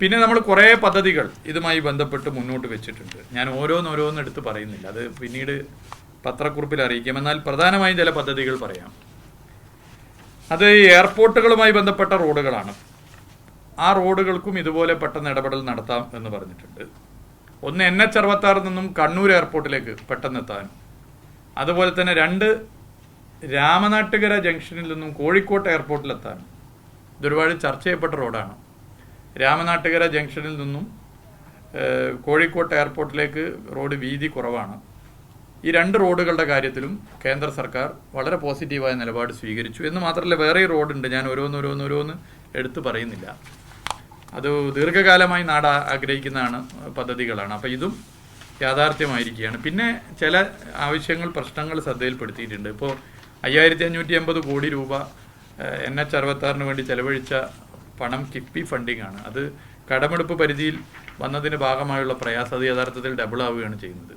പിന്നെ നമ്മൾ കുറേ പദ്ധതികൾ ഇതുമായി ബന്ധപ്പെട്ട് മുന്നോട്ട് വെച്ചിട്ടുണ്ട്. ഞാൻ ഓരോന്നോരോന്ന് എടുത്ത് പറയുന്നില്ല. അത് പിന്നീട് പത്രക്കുറിപ്പിൽ അറിയിക്കാം. എന്നാൽ പ്രധാനമായും ചില പദ്ധതികൾ പറയാം. അത് എയർപോർട്ടുകളുമായി ബന്ധപ്പെട്ട റോഡുകളാണ്. ആ റോഡുകൾക്കും ഇതുപോലെ പെട്ടെന്ന് ഇടപെടൽ നടത്താം എന്ന് പറഞ്ഞിട്ടുണ്ട്. ഒന്ന് എൻ എച്ച് അറുപത്താറിൽ നിന്നും കണ്ണൂർ എയർപോർട്ടിലേക്ക് പെട്ടെന്ന് എത്താൻ അതുപോലെ തന്നെ രണ്ട് രാമനാട്ടുകര ജംഗ്ഷനിൽ നിന്നും കോഴിക്കോട്ട് എയർപോർട്ടിലെത്താൻ. ഇതൊരുപാട് ചർച്ച ചെയ്യപ്പെട്ട റോഡാണ്. രാമനാട്ടുകര ജംഗ്ഷനിൽ നിന്നും കോഴിക്കോട്ട് എയർപോർട്ടിലേക്ക് റോഡ് വീതി കുറവാണ്. ഈ രണ്ട് റോഡുകളുടെ കാര്യത്തിലും കേന്ദ്ര സർക്കാർ വളരെ പോസിറ്റീവായ നിലപാട് സ്വീകരിച്ചു. എന്ന് മാത്രമല്ല വേറെ റോഡുണ്ട്. ഞാൻ ഓരോന്ന് ഓരോന്ന് ഓരോന്ന് എടുത്തു പറയുന്നില്ല. അത് ദീർഘകാലമായി നാട് ആഗ്രഹിക്കുന്നതാണ് പദ്ധതികളാണ്. അപ്പോൾ ഇതും യാഥാർത്ഥ്യമായിരിക്കുകയാണ്. പിന്നെ ചില ആവശ്യങ്ങൾ പ്രശ്നങ്ങൾ ശ്രദ്ധയിൽപ്പെടുത്തിയിട്ടുണ്ട്. ഇപ്പോൾ അയ്യായിരത്തി അഞ്ഞൂറ്റി അമ്പത് കോടി രൂപ എൻ എച്ച് അറുപത്താറിന് വേണ്ടി ചെലവഴിച്ച പണം കിപ്പി ഫണ്ടിംഗ് ആണ്. അത് കടമെടുപ്പ് പരിധിയിൽ വന്നതിന് ഭാഗമായുള്ള പ്രയാസം അത് യഥാർത്ഥത്തിൽ ഡബിൾ ആവുകയാണ് ചെയ്യുന്നത്.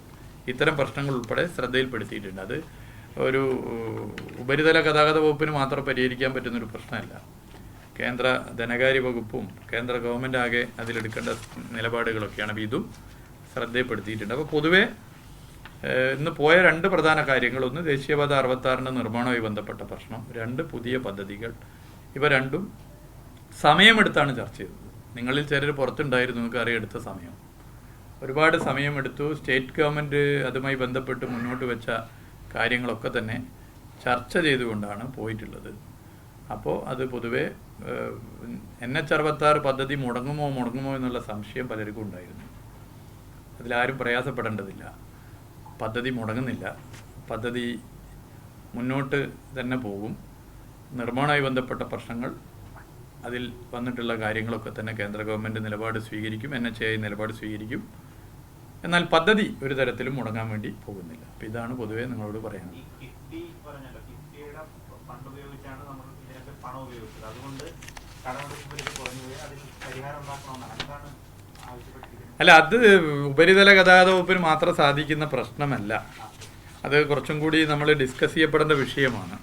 ഇത്തരം പ്രശ്നങ്ങൾ ഉൾപ്പെടെ ശ്രദ്ധയിൽപ്പെടുത്തിയിട്ടുണ്ട്. അത് ഒരു ഉപരിതല ഗതാഗത വകുപ്പിന് മാത്രം പരിഹരിക്കാൻ പറ്റുന്നൊരു പ്രശ്നമല്ല. കേന്ദ്ര ധനകാര്യ വകുപ്പും കേന്ദ്ര ഗവൺമെന്റ് ആകെ അതിലെടുക്കേണ്ട നിലപാടുകളൊക്കെയാണ് അപ്പോൾ ഇതും ശ്രദ്ധയിൽപ്പെടുത്തിയിട്ടുണ്ട്. അപ്പോൾ പൊതുവേ ഇന്ന് പോയ രണ്ട് പ്രധാന കാര്യങ്ങൾ. ഒന്ന് ദേശീയപാത അറുപത്താറിന്റെ നിർമ്മാണവുമായി ബന്ധപ്പെട്ട പ്രശ്നം. രണ്ട് പുതിയ പദ്ധതികൾ. ഇവ രണ്ടും സമയമെടുത്താണ് ചർച്ച ചെയ്തത്. നിങ്ങളിൽ ചിലർ പുറത്തുണ്ടായിരുന്നു നിങ്ങൾക്ക് എടുത്ത സമയം. ഒരുപാട് സമയമെടുത്തു. സ്റ്റേറ്റ് ഗവൺമെന്റ് അതുമായി ബന്ധപ്പെട്ട് മുന്നോട്ട് വെച്ച കാര്യങ്ങളൊക്കെ തന്നെ ചർച്ച ചെയ്തുകൊണ്ടാണ് പോയിട്ടുള്ളത്. അപ്പോൾ അത് പൊതുവെ എൻ എച്ച് അറുപത്താറ് പദ്ധതി മുടങ്ങുമോ മുടങ്ങുമോ എന്നുള്ള സംശയം പലർക്കും ഉണ്ടായിരുന്നു. അതിലാരും പ്രയാസപ്പെടേണ്ടതില്ല. പദ്ധതി മുടങ്ങുന്നില്ല. പദ്ധതി മുന്നോട്ട് തന്നെ പോകും. നിർമ്മാണവുമായി ബന്ധപ്പെട്ട പ്രശ്നങ്ങൾ അതിൽ വന്നിട്ടുള്ള കാര്യങ്ങളൊക്കെ തന്നെ കേന്ദ്ര ഗവൺമെന്റ് നിലപാട് സ്വീകരിക്കും എൻ എച്ച് ഐ നിലപാട് സ്വീകരിക്കും. എന്നാൽ പദ്ധതി ഒരു തരത്തിലും മുടങ്ങാൻ വേണ്ടി പോകുന്നില്ല. അപ്പം ഇതാണ് പൊതുവേ നിങ്ങളോട് പറയാനുള്ളത്. അല്ല അത് ഉപരിതല ഗതാഗത വകുപ്പിന് മാത്രം സാധിക്കുന്ന പ്രശ്നമല്ല. അത് കുറച്ചും കൂടി നമ്മൾ ഡിസ്കസ് ചെയ്യപ്പെടേണ്ട വിഷയമാണ്.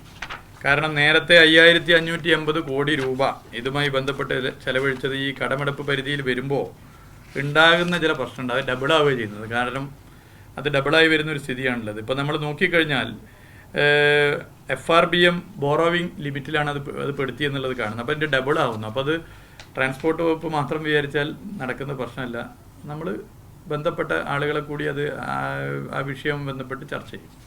കാരണം നേരത്തെ അയ്യായിരത്തി അഞ്ഞൂറ്റി എൺപത് കോടി രൂപ ഇതുമായി ബന്ധപ്പെട്ട് ചെലവഴിച്ചത് ഈ കടമെടുപ്പ് പരിധിയിൽ വരുമ്പോൾ ഉണ്ടാകുന്ന ചില പ്രശ്നമുണ്ട്. അത് ഡബിൾ ആവുകയാണ് ചെയ്യുന്നത്. കാരണം അത് ഡബിളായി വരുന്ന ഒരു സ്ഥിതിയാണുള്ളത്. ഇപ്പം നമ്മൾ നോക്കിക്കഴിഞ്ഞാൽ F R B M borrowing ലിമിറ്റിലാണ് അത് അത് അത് പെടുത്തിയെന്നുള്ളത് കാണുന്നത്. അപ്പോൾ അതിന്റെ ഡബിൾ ആവുന്നു. അപ്പോൾ അത് ട്രാൻസ്പോർട്ട് വകുപ്പ് മാത്രം വിചാരിച്ചാൽ നടക്കുന്ന പ്രശ്നമല്ല. നമ്മൾ ബന്ധപ്പെട്ട ആളുകളെ കൂടി അത് ആ വിഷയം ബന്ധപ്പെട്ട് ചർച്ച ചെയ്യും.